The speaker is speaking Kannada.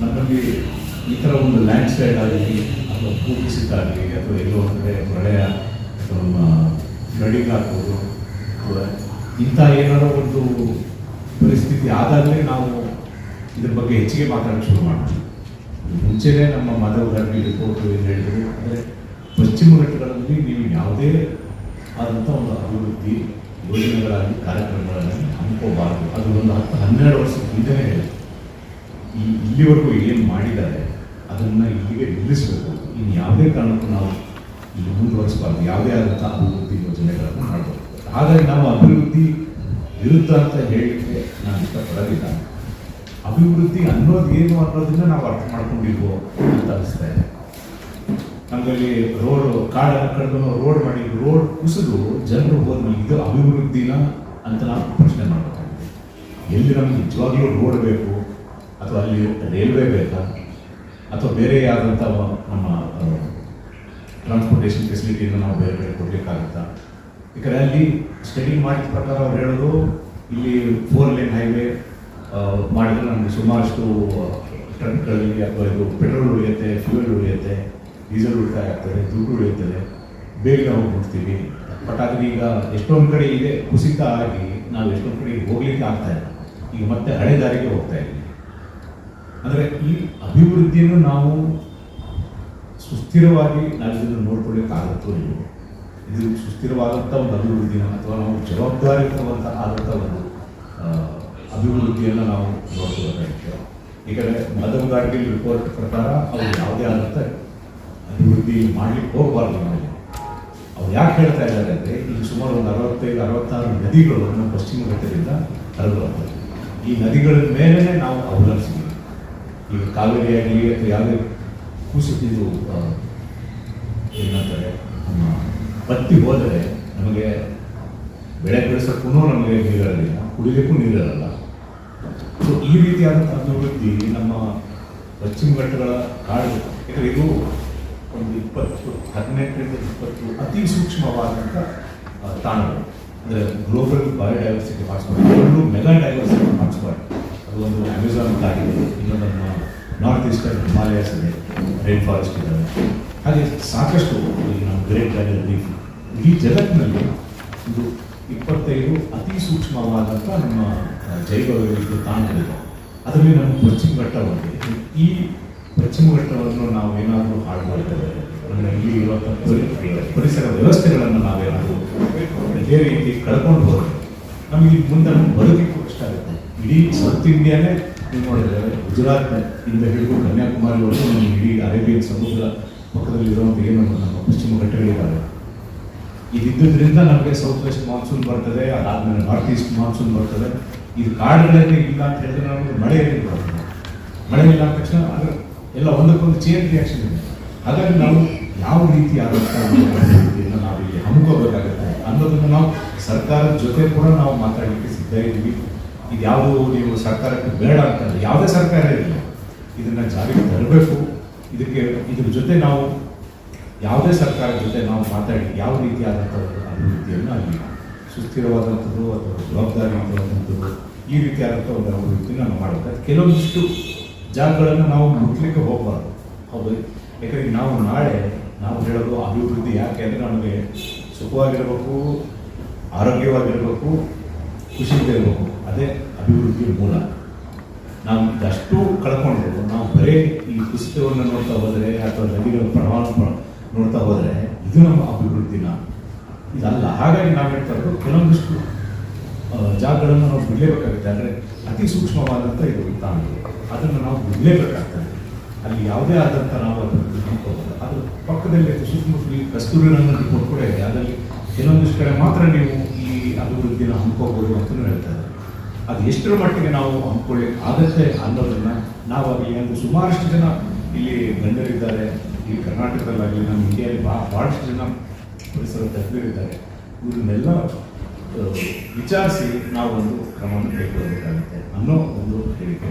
ನಮ್ಮಲ್ಲಿ ಈ ಥರ ಒಂದು ಲ್ಯಾಂಡ್ ಸ್ಲೈಡ್ ಆಗಲಿ ಅಥವಾ ಭೂಕುಸಿತ ಆಗಲಿ ಅಥವಾ ಎಲ್ಲೋ ಕಡೆ ಪ್ರಳಯ ನಮ್ಮ ಫ್ಲಡಿಂಗ್ ಆಗ್ಬೋದು ಇಂಥ ಏನಾದರೂ ಒಂದು ಪರಿಸ್ಥಿತಿ ಆದಾಗಲೇ ನಾವು ಇದ್ರ ಬಗ್ಗೆ ಹೆಚ್ಚಿಗೆ ಮಾತಾಡೋಕ್ಕೆ ಶುರು ಮಾಡ್ತೀವಿ. ಮುಂಚೆನೇ ನಮ್ಮ ಮಾಧವಗಾರಿ ರಿಪೋರ್ಟ್ ಏನು ಹೇಳಿದ್ರು? ಅಂದರೆ ಪಶ್ಚಿಮ ಘಟ್ಟಗಳಲ್ಲಿ ನೀವು ಯಾವುದೇ ಆದಂಥ ಒಂದು ಅಭಿವೃದ್ಧಿ ಯೋಜನೆಗಳಾಗಲಿ ಕಾರ್ಯಕ್ರಮಗಳಲ್ಲಿ ಹಮ್ಮಿಕೋಬಾರದು ಅದು ಒಂದು ಹತ್ತು ಹನ್ನೆರಡು ವರ್ಷದ ಹಿಂದೆನೇ ಹೇಳಿದೆ ಇಲ್ಲಿವರೆಗೂ ಏನು ಮಾಡಿದ್ದಾರೆ, ಅದನ್ನು ಇಲ್ಲಿಗೆ ನಿಲ್ಲಿಸಬೇಕು. ಇನ್ನು ಯಾವುದೇ ಕಾರಣಕ್ಕೂ ನಾವು ಇಲ್ಲಿ ಮುಂದುವರಿಸಬಾರ್ದು. ಯಾವುದೇ ಆದಂಥ ಅಭಿವೃದ್ಧಿ ಯೋಜನೆಗಳನ್ನು ಮಾಡಬೇಕು ಹಾಗಾಗಿ ನಾವು ಅಭಿವೃದ್ಧಿ ವಿರುದ್ಧ ಅಂತ ಹೇಳಿದ್ರೆ ನಾನು ಇಷ್ಟಪಡೋದಿಲ್ಲ ಅಭಿವೃದ್ಧಿ ಅನ್ನೋದು ಏನು ಅನ್ನೋದನ್ನ ನಾವು ಅರ್ಥ ಮಾಡ್ಕೊಂಡಿದ್ವೋ ಅಂತ ಅನಿಸ್ತಾ ಇದೆ. ನಮ್ಮಲ್ಲಿ ರೋಡ್ ಕಾಡ ರೋಡ್ ಮಾಡಿ, ರೋಡ್ ಕುಸಿದು ಜನರು ಹೋದ್ಮೇಲೆ ಇದು ಅಭಿವೃದ್ಧಿನ ಅಂತ ನಾವು ಪ್ರಶ್ನೆ ಮಾಡಬೇಕಾಗಿದೆ. ಎಲ್ಲಿ ನಮ್ಗೆ ನಿಜವಾಗ್ಲೂ ರೋಡ್ ಬೇಕು? ಅಥವಾ ಅಲ್ಲಿ ರೈಲ್ವೆ ಬೇಕಾ? ಅಥವಾ ಬೇರೆ ಯಾವ್ದಂಥ ನಮ್ಮ ಟ್ರಾನ್ಸ್ಪೋರ್ಟೇಷನ್ ಫೆಸಿಲಿಟಿಯನ್ನು ನಾವು ಬೇರೆ ಬೇರೆ ಕೊಡಲಿಕ್ಕಾಗುತ್ತಾ? ಯಾಕಂದರೆ ಅಲ್ಲಿ ಸ್ಟಡಿ ಮಾಡಿದ ಪ್ರಕಾರ ಅವ್ರು ಹೇಳೋದು, ಇಲ್ಲಿ ಫೋರ್ ಲೇನ್ ಹೈವೇ ಮಾಡಿದ್ರೆ ನಮಗೆ ಸುಮಾರಷ್ಟು ಟ್ರಕ್ಗಳಲ್ಲಿ ಅಥವಾ ಇದು ಪೆಟ್ರೋಲ್ ಉಳಿಯುತ್ತೆ ಫ್ಯೂಯಲ್ ಉಳಿಯುತ್ತೆ ಡೀಸೆಲ್ ಉಳಿತಾಯ ಆಗ್ತದೆ, ದುಡ್ಡು ಉಳಿಯುತ್ತದೆ. ಬೇಗ ನಾವು ಮುಟ್ತೀವಿ. ಬಟ್ ಆದರೆ ಈಗ ಎಷ್ಟೊಂದು ಕಡೆ ಇದೆ, ಕುಸಿತ ಆಗಿ ನಾವು ಎಷ್ಟೊಂದು ಕಡೆ ಹೋಗ್ಲಿಕ್ಕೆ ಆಗ್ತಾ ಇಲ್ಲ. ಈಗ ಮತ್ತೆ ಹಳೆ ದಾರಿಗೆ ಹೋಗ್ತಾ ಇದ್ದೀವಿ. ಅಂದರೆ ಈ ಅಭಿವೃದ್ಧಿಯನ್ನು ನಾವು ಸುಸ್ಥಿರವಾಗಿ ನಾವು ನೋಡ್ಕೊಳ್ಳೋಕ್ಕಾಗುತ್ತೋ ಇಲ್ಲ. ಇದು ಸುಸ್ಥಿರವಾದಂಥ ಒಂದು ಅಭಿವೃದ್ಧಿನ ಅಥವಾ ನಾವು ಜವಾಬ್ದಾರಿಯುತವಂತ ಆದಂಥ ಒಂದು ಅಭಿವೃದ್ಧಿಯನ್ನು ನಾವು ನೋಡ್ಕೋಬೇಕಾಗಿತ್ತು ಏಕೆಂದರೆ ಮದಮ್ ಗಾಡ್ಗಿಲ್ ರಿಪೋರ್ಟ್ ಪ್ರಕಾರ ಅವ್ರು ಯಾವುದೇ ಆದಂಥ ಅಭಿವೃದ್ಧಿ ಮಾಡಲಿಕ್ಕೆ ಹೋಗಬಾರ್ದು ನಾವು ಅವ್ರು ಯಾಕೆ ಹೇಳ್ತಾ ಇದ್ದಾರೆ ಅಂದರೆ, ಇಲ್ಲಿ ಸುಮಾರು ಒಂದು ಅರವತ್ತೈದು, ಅರವತ್ತಾರು ನದಿಗಳು ನಮ್ಮ ಪಶ್ಚಿಮ ಘಟ್ಟದಿಂದ ಹರಿದು ಈ ನದಿಗಳ ಮೇಲೆ ನಾವು ಅವಲಂಬಿಸಿದ್ದೀವಿ. ಈಗ ಕಾವೇರಿ ಆಗಲಿ ಅಥವಾ ಯಾವುದೇ ಕುಸಿತಿದ್ದು ಏನಂತಾರೆ ನಮ್ಮ ಬತ್ತಿ ಹೋದರೆ ನಮಗೆ ಬೆಳೆ ಬೆಳೆಸೋಕ್ಕೂ ನಮಗೆ ನೀರಿರಲಿಲ್ಲ ಕುಡಿಲಿಕ್ಕೂ ನೀರಿರಲ್ಲ ಸೊ ಈ ರೀತಿಯಾದಂಥ ಅಭಿವೃದ್ಧಿ ನಮ್ಮ ಪಶ್ಚಿಮ ಘಟ್ಟಗಳ ಕಾಡು ಯಾಕಂದರೆ ಇದು ಒಂದು ಇಪ್ಪತ್ತು, ಹದಿನೆಂಟರಿಂದ ಇಪ್ಪತ್ತು ಅತಿ ಸೂಕ್ಷ್ಮವಾದಂಥ ತಾಣಗಳು. ಅಂದರೆ global biodiversity hotspot mega diversity hotspot ಅದು ಒಂದು ಅಮೆಝಾನ್ ಆಗಿದೆ. ಇನ್ನೊಂದು ನಮ್ಮ ನಾರ್ತ್ ಈಸ್ಟರ್ನ್ ಹಿಮಾಲಯಸ್ ಇದೆ ರೈನ್ ಫಾರೆಸ್ಟ್ ಇದ್ದಾವೆ ಹಾಗೆ ಸಾಕಷ್ಟು ಈ ನಮ್ಮ ಗ್ರೇಟ್ ಬ್ಯಾರಿಯರ್ ರೀಫ್ ಇಡೀ ಜಗತ್ತಿನಲ್ಲಿ ಇದು ಇಪ್ಪತ್ತೈದು ಅತಿ ಸೂಕ್ಷ್ಮವಾದಂಥ ನಮ್ಮ ಜೈವ ವೈವಿಧ್ಯ ತಾಣಗಳಿದೆ ಅದರಲ್ಲಿ ನಮ್ಮ ಪಶ್ಚಿಮ ಘಟ್ಟ ಬಂದಿದೆ ಈ ಪಶ್ಚಿಮ ಘಟ್ಟವನ್ನು ನಾವು ಏನಾದರೂ ಹಾಳು ಮಾಡಿದರೆ, ಅಂದರೆ ಇಲ್ಲಿ ಇರುವಂಥ ಪರಿ- ಪರಿಸರ ವ್ಯವಸ್ಥೆಗಳನ್ನು ನಾವೇನಾದರೂ ಇದೇ ರೀತಿ ಕಳ್ಕೊಂಡು ಹೋದರೆ, ನಮಗೆ ಮುಂದೆ ನಮ್ಮ ಬದುಕಿಗೂ ಕಷ್ಟ ಆಗುತ್ತೆ. ಇಡೀ ಸೌತ್ ಇಂಡಿಯಾನೇ ನೀವು ನೋಡಿದ್ರೆ ಗುಜರಾತ್ ಇಂದ ಹಿಡಿದು ಕನ್ಯಾಕುಮಾರಿವರೆಗೂ ನಮ್ಮ ಇಡೀ ಅರೇಬಿಯನ್ ಸಮುದ್ರ ಪಕ್ಕದಲ್ಲಿರುವಂಥ ಏನು ನಮ್ಮ ಪಶ್ಚಿಮ ಘಟ್ಟಗಳಿದ್ದಾವೆ ಇದಿದ್ದರಿಂದ ನಮಗೆ ಸೌತ್ ವೆಸ್ಟ್ ಮಾನ್ಸೂನ್ ಬರ್ತದೆ, ಅದಾದಮೇಲೆ ನಾರ್ತ್ ಈಸ್ಟ್ ಮಾನ್ಸೂನ್ ಬರ್ತದೆ. ಇದು ಕಾಡುಗಳಲ್ಲಿ ಇಲ್ಲ ಅಂತ ಹೇಳಿದ್ರೆ ನಮಗೆ ಮಳೆ ಏನು ಬರ್ತದೆ ಮಳೆ ಇಲ್ಲ ಅಂದ ತಕ್ಷಣ ಅದು ಎಲ್ಲ ಒಂದಕ್ಕೊಂದು ಚೇನ್ ರಿಯಾಕ್ಷನ್ ಇದೆ. ಹಾಗಾಗಿ ನಾವು ಯಾವ ರೀತಿ ಆದಂಥ ನಾವು ಇಲ್ಲಿ ಹಮ್ಮಿಕೋಬೇಕಾಗುತ್ತೆ ಅನ್ನೋದನ್ನು ನಾವು ಸರ್ಕಾರದ ಜೊತೆ ಕೂಡ ನಾವು ಮಾತಾಡಲಿಕ್ಕೆ ಸಿದ್ಧ ಇದ್ದೀವಿ. ಇದು ಯಾವುದು ನೀವು ಸರ್ಕಾರಕ್ಕೆ ಬೇಡ ಅಂತಂದ್ರೆ ಯಾವುದೇ ಸರ್ಕಾರ ಇರಲಿ. ಇದನ್ನು ಜಾರಿಗೆ ತರಬೇಕು. ಇದಕ್ಕೆ ಇದ್ರ ಜೊತೆ ನಾವು ಯಾವುದೇ ಸರ್ಕಾರದ ಜೊತೆ ನಾವು ಮಾತಾಡಿ ಯಾವ ರೀತಿಯಾದಂಥ ಅಭಿವೃದ್ಧಿಯನ್ನು ಅಲ್ಲಿ ಸುಸ್ಥಿರವಾದಂಥದ್ದು ಅಥವಾ ಜವಾಬ್ದಾರಿ ಇರುವಂಥದ್ದು ಈ ರೀತಿಯಾದಂಥ ಒಂದು ಅಭಿವೃದ್ಧಿಯನ್ನು ನಾವು ಮಾಡಬೇಕು ಕೆಲವೊಂದಿಷ್ಟು ಜಾಗಗಳನ್ನು ನಾವು ಮುಟ್ಲಿಕ್ಕೆ ಹೋಗಬಾರ್ದು. ಹೌದು. ಯಾಕಂದರೆ ನಾವು ನಾಳೆ ನಾವು ಹೇಳೋದು ಅಭಿವೃದ್ಧಿ ಯಾಕೆ ಅಂದರೆ ನಮಗೆ ಸುಖವಾಗಿರಬೇಕು, ಆರೋಗ್ಯವಾಗಿರಬೇಕು ಖುಷಿಯಿಂದ ಅದೇ ಅಭಿವೃದ್ಧಿಯ ಮೂಲ. ನಾವು ಇದಷ್ಟು ಕಳ್ಕೊಂಡಿರೋದು ನಾವು ಬರೀ ಈ ಕುಸಿತವನ್ನು ನೋಡ್ತಾ ಹೋದರೆ ಅಥವಾ ನದಿಗಳ ಪ್ರವಾಹ ನೋಡ್ತಾ ಹೋದರೆ ಇದು ನಮ್ಮ ಅಭಿವೃದ್ಧಿನ. ಇದಲ್ಲ. ಹಾಗಾಗಿ ನಾವು ಹೇಳ್ತಾ ಇರೋದು ಕೆಲವೊಂದಿಷ್ಟು ಜಾಗಗಳನ್ನು ನಾವು ಬಿಡಲೇಬೇಕಾಗುತ್ತೆ. ಅಂದರೆ ಅತಿ ಸೂಕ್ಷ್ಮವಾದಂಥ ಇದು ತಾಣ ಅದನ್ನು ನಾವು ಬಿಡಲೇಬೇಕಾಗ್ತದೆ. ಅಲ್ಲಿ ಯಾವುದೇ ಆದಂಥ ನಾವು ಅದನ್ನು ಅದು ಪಕ್ಕದಲ್ಲಿ ಸುತ್ತಮುತ್ತಲಿ ರಿಪೋರ್ಟ್ ಕೂಡ ಇದೆ. ಅದರಲ್ಲಿ ಕೆಲವೊಂದಿಷ್ಟು ಕಡೆ ಮಾತ್ರ ನೀವು ಈ ಅಭಿವೃದ್ಧಿನ ಹಮ್ಮಿಕೋಬೋದು ಅಂತಲೂ ಹೇಳ್ತಾರೆ. ಅದು ಎಷ್ಟರ ಮಟ್ಟಿಗೆ ನಾವು ಹಮ್ಮಿಕೊಳ್ಳಿ ಆಗತ್ತೆ ಅನ್ನೋದನ್ನ ಅಲ್ಲಿ ಒಂದು ಸುಮಾರಷ್ಟು ಜನ ಇಲ್ಲಿ ಗಂಡರಿದ್ದಾರೆ ಈ ಕರ್ನಾಟಕದಲ್ಲಾಗಲಿ ನಮ್ಮ ಇಂಡಿಯಾದಲ್ಲಿ ಬಹಳ ಭಾಳಷ್ಟು ಜನ ಪರಿಸರ ತಜ್ಞರಿದ್ದಾರೆ. ಇವರನ್ನೆಲ್ಲ ವಿಚಾರಿಸಿ ನಾವು ಒಂದು ಕ್ರಮವನ್ನು ಕೈಗೊಳ್ಳಬೇಕಾಗುತ್ತೆ ಅನ್ನೋ ಒಂದು ಹೇಳಿಕೆ